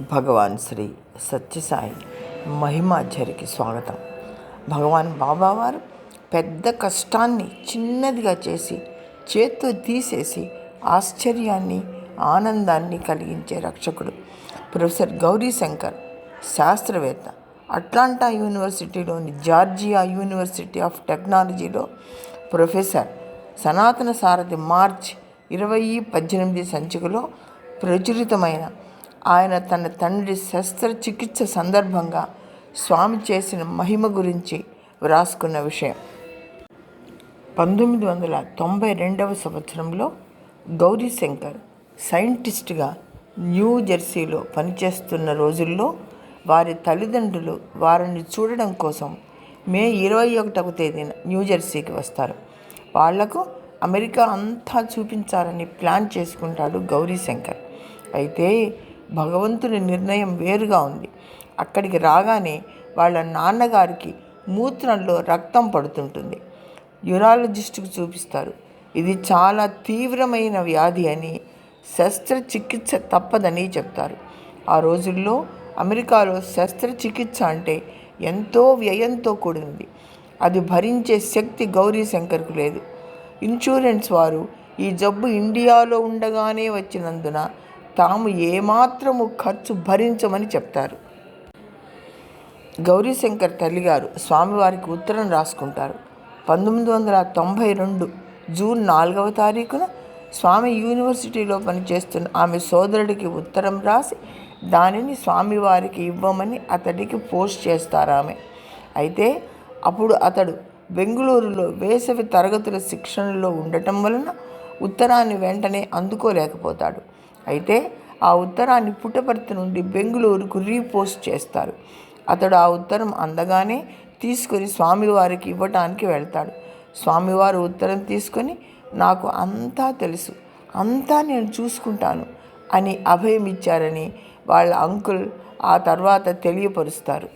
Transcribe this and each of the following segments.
భగవాన్ శ్రీ సత్యసాయి మహిమాచారికి స్వాగతం. భగవాన్ బాబావారు పెద్ద కష్టాన్ని చిన్నదిగా చేసి చేత్తో తీసేసి ఆశ్చర్యాన్ని ఆనందాన్ని కలిగించే రక్షకుడు ప్రొఫెసర్ గౌరీ శంకర్ శాస్త్రవేత్త అట్లాంటా యూనివర్సిటీలోని జార్జియా యూనివర్సిటీ ఆఫ్ టెక్నాలజీలో ప్రొఫెసర్ సనాతన సారథి మార్చ్ ఇరవై పద్దెనిమిది సంచికలో ప్రచురితమైన ఆయన తన తండ్రి శస్త్రచికిత్స సందర్భంగా స్వామి చేసిన మహిమ గురించి వ్రాసుకున్న విషయం. పంతొమ్మిది వందల తొంభై రెండవ సంవత్సరంలో గౌరీశంకర్ సైంటిస్ట్గా న్యూ జెర్సీలో పనిచేస్తున్న రోజుల్లో వారి తల్లిదండ్రులు వారిని చూడడం కోసం మే ఇరవై ఒకటవ తేదీన న్యూ జెర్సీకి వస్తారు. వాళ్ళకు అమెరికా అంతా చూపించాలని ప్లాన్ చేసుకుంటాడు గౌరీశంకర్. అయితే భగవంతుని నిర్ణయం వేరుగా ఉంది. అక్కడికి రాగానే వాళ్ళ నాన్నగారికి మూత్రంలో రక్తం పడుతుంటుంది. యూరాలజిస్ట్కి చూపిస్తారు. ఇది చాలా తీవ్రమైన వ్యాధి అని శస్త్రచికిత్స తప్పదని చెప్తారు. ఆ రోజుల్లో అమెరికాలో శస్త్రచికిత్స అంటే ఎంతో వ్యయంతో కూడింది. అది భరించే శక్తి గౌరీ శంకర్కు లేదు. ఇన్సూరెన్స్ వారు ఈ జబ్బు ఇండియాలో ఉండగానే వచ్చినందున తాము ఏమాత్రము ఖర్చు భరించమని చెప్తారు. గౌరీశంకర్ తల్లిగారు స్వామివారికి ఉత్తరం రాసుకుంటారు. పంతొమ్మిది వందల తొంభై రెండు జూన్ నాలుగవ తారీఖున స్వామి యూనివర్సిటీలో పనిచేస్తున్న ఆమె సోదరుడికి ఉత్తరం రాసి దానిని స్వామివారికి ఇవ్వమని అతడికి పోస్ట్ చేస్తారు ఆమె. అయితే అప్పుడు అతడు బెంగళూరులో వేసవి తరగతుల శిక్షణలో ఉండటం వలన ఉత్తరాన్ని వెంటనే అందుకోలేకపోతాడు. అయితే ఆ ఉత్తరాన్ని పుట్టపర్తి నుండి బెంగళూరుకు రీపోస్ట్ చేస్తారు. అతడు ఆ ఉత్తరం అందగానే తీసుకొని స్వామివారికి ఇవ్వటానికి వెళ్తాడు. స్వామివారు ఉత్తరం తీసుకొని నాకు అంతా తెలుసు అంతా నేను చూసుకుంటాను అని అభయం ఇచ్చారని వాళ్ళ అంకుల్ ఆ తర్వాత తెలియపరుస్తారు.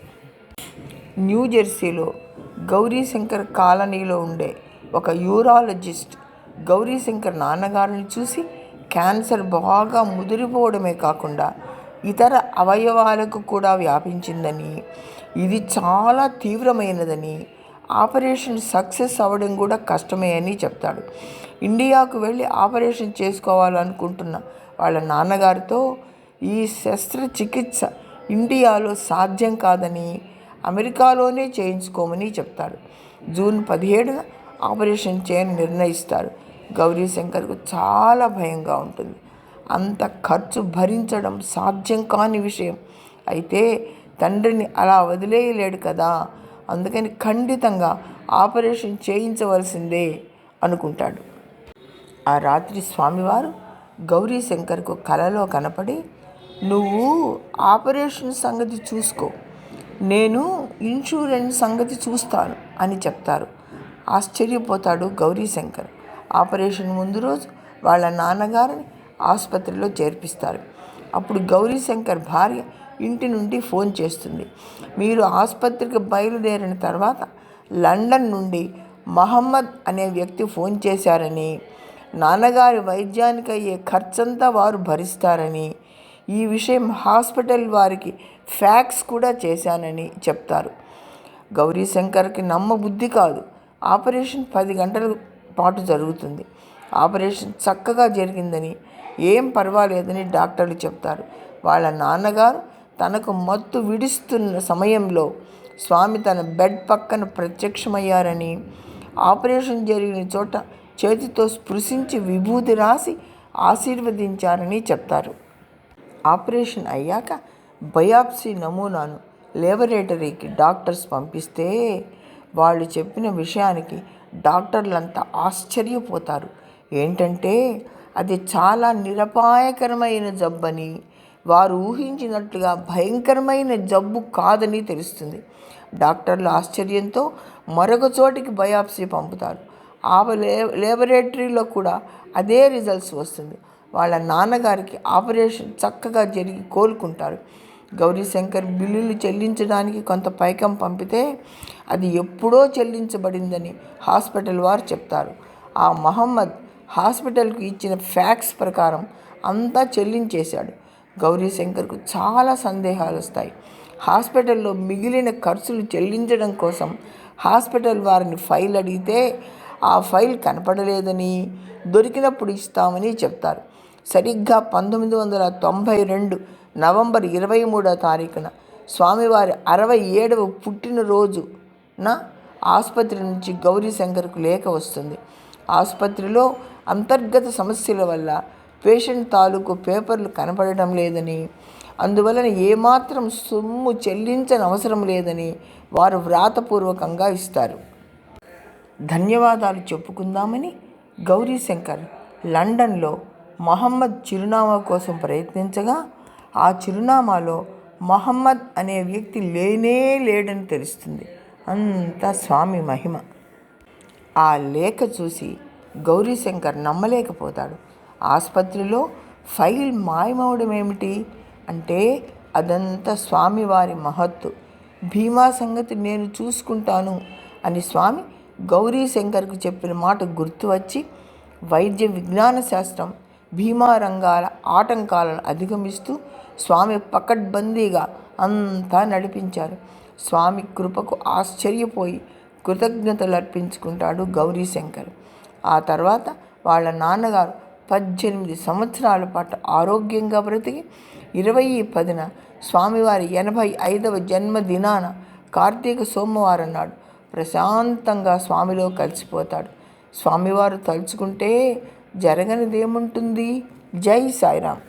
న్యూజెర్సీలో గౌరీశంకర్ కాలనీలో ఉండే ఒక యూరాలజిస్ట్ గౌరీశంకర్ నాన్నగారిని చూసి క్యాన్సర్ బాగా ముదిరిపోవడమే కాకుండా ఇతర అవయవాలకు కూడా వ్యాపించిందని ఇది చాలా తీవ్రమైనదని ఆపరేషన్ సక్సెస్ అవ్వడం కూడా కష్టమే అని చెప్తాడు. ఇండియాకు వెళ్ళి ఆపరేషన్ చేసుకోవాలనుకుంటున్న వాళ్ళ నాన్నగారితో ఈ శస్త్రచికిత్స ఇండియాలో సాధ్యం కాదని అమెరికాలోనే చేయించుకోమని చెప్తాడు. జూన్ పదిహేడున ఆపరేషన్ చేయని నిర్ణయిస్తారు. గౌరీ శంకర్కు చాలా భయంగా ఉంటుంది. అంత ఖర్చు భరించడం సాధ్యం కాని విషయం. అయితే తండ్రిని అలా వదిలేయలేడు కదా అందుకని ఖండితంగా ఆపరేషన్ చేయించవలసిందే అనుకుంటాడు. ఆ రాత్రి స్వామివారు గౌరీ శంకర్కు కలలో కనపడి నువ్వు ఆపరేషన్ సంగతి చూసుకో. నేను ఇన్సూరెన్స్ సంగతి చూస్తాను అని చెప్తారు. ఆశ్చర్యపోతాడు గౌరీ శంకర్. ఆపరేషన్ ముందు రోజు వాళ్ళ నాన్నగారిని ఆసుపత్రిలో చేర్పిస్తారు. అప్పుడు గౌరీశంకర్ భార్య ఇంటి నుండి ఫోన్ చేస్తుంది. మీరు ఆసుపత్రికి బయలుదేరిన తర్వాత లండన్ నుండి మహమ్మద్ అనే వ్యక్తి ఫోన్ చేశారని నాన్నగారి వైద్యానికి అయ్యే ఖర్చంతా వారు భరిస్తారని ఈ విషయం హాస్పిటల్ వారికి ఫ్యాక్స్ కూడా చేశానని చెప్తారు. గౌరీశంకర్కి నమ్మబుద్ధి కాదు. ఆపరేషన్ పది గంటలు పాటు జరుగుతుంది. ఆపరేషన్ చక్కగా జరిగిందని ఏం పర్వాలేదని డాక్టర్లు చెప్తారు. వాళ్ళ నాన్నగారు తనకు మత్తు విడుస్తున్న సమయంలో స్వామి తన బెడ్ పక్కన ప్రత్యక్షమయ్యారని ఆపరేషన్ జరిగిన చోట చేతితో స్పృశించి విభూతి రాసి ఆశీర్వదించారని చెప్తారు. ఆపరేషన్ అయ్యాక బయాప్సీ నమూనాను లేబొరేటరీకి డాక్టర్స్ పంపిస్తే వాళ్ళు చెప్పిన విషయానికి డాక్టర్లంతా ఆశ్చర్యపోతారు. ఏంటంటే అది చాలా నిరపాయకరమైన జబ్బని వారు ఊహించినట్లుగా భయంకరమైన జబ్బు కాదని తెలుస్తుంది. డాక్టర్లు ఆశ్చర్యంతో మరొక చోటికి బయాప్సీ పంపుతారు. ఆ లే లేబొరేటరీలో కూడా అదే రిజల్ట్స్ వస్తుంది. వాళ్ళ నాన్నగారికి ఆపరేషన్ చక్కగా జరిగి కోలుకుంటారు. గౌరీశంకర్ బిల్లులు చెల్లించడానికి కొంత పైకం పంపితే అది ఎప్పుడో చెల్లించబడిందని హాస్పిటల్ వారు చెప్తారు. ఆ మహమ్మద్ హాస్పిటల్కు ఇచ్చిన ఫ్యాక్స్ ప్రకారం అంతా చెల్లించేశాడు. గౌరీశంకర్కు చాలా సందేహాలు వస్తాయి. హాస్పిటల్లో మిగిలిన ఖర్చులు చెల్లించడం కోసం హాస్పిటల్ వారిని ఫైల్ అడిగితే ఆ ఫైల్ కనపడలేదని దొరికినప్పుడు ఇస్తామని చెప్తారు. సరిగ్గా పంతొమ్మిది వందల తొంభై రెండు నవంబర్ ఇరవై మూడో తారీఖున స్వామివారి అరవై ఏడవ పుట్టినరోజు నా ఆసుపత్రి నుంచి గౌరీశంకర్కు లేఖ వస్తుంది. ఆసుపత్రిలో అంతర్గత సమస్యల వల్ల పేషెంట్ తాలూకు పేపర్లు కనపడటం లేదని అందువలన ఏమాత్రం సొమ్ము చెల్లించని అవసరం లేదని వారు వ్రాతపూర్వకంగా ఇస్తారు. ధన్యవాదాలు చెప్పుకుందామని గౌరీశంకర్ లండన్లో మహమ్మద్ చిరునామా కోసం ప్రయత్నించగా ఆ చిరునామాలో మహమ్మద్ అనే వ్యక్తి లేనే లేడని తెలుస్తుంది. అంతా స్వామి మహిమ. ఆ లేఖ చూసి గౌరీశంకర్ నమ్మలేకపోతాడు. ఆసుపత్రిలో ఫైల్ మాయమవడం ఏమిటి అంటే అదంతా స్వామివారి మహత్తు. భీమా సంగతి నేను చూసుకుంటాను అని స్వామి గౌరీశంకర్కు చెప్పిన మాట గుర్తు వచ్చి వైద్య విజ్ఞాన శాస్త్రం భీమా రంగాల ఆటంకాలను అధిగమిస్తూ స్వామి పకడ్బందీగా అంతా నడిపించారు. స్వామి కృపకు ఆశ్చర్యపోయి కృతజ్ఞతలు అర్పించుకుంటాడు గౌరీశంకర్. ఆ తర్వాత వాళ్ళ నాన్నగారు పద్దెనిమిది సంవత్సరాల పాటు ఆరోగ్యంగా బ్రతికి ఇరవై పదిన స్వామివారి ఎనభై ఐదవ జన్మదినాన కార్తీక సోమవారం నాడు ప్రశాంతంగా స్వామిలో కలిసిపోతాడు. స్వామివారు తలుచుకుంటే జరగనిదేముంటుంది? జై సాయిరామ్.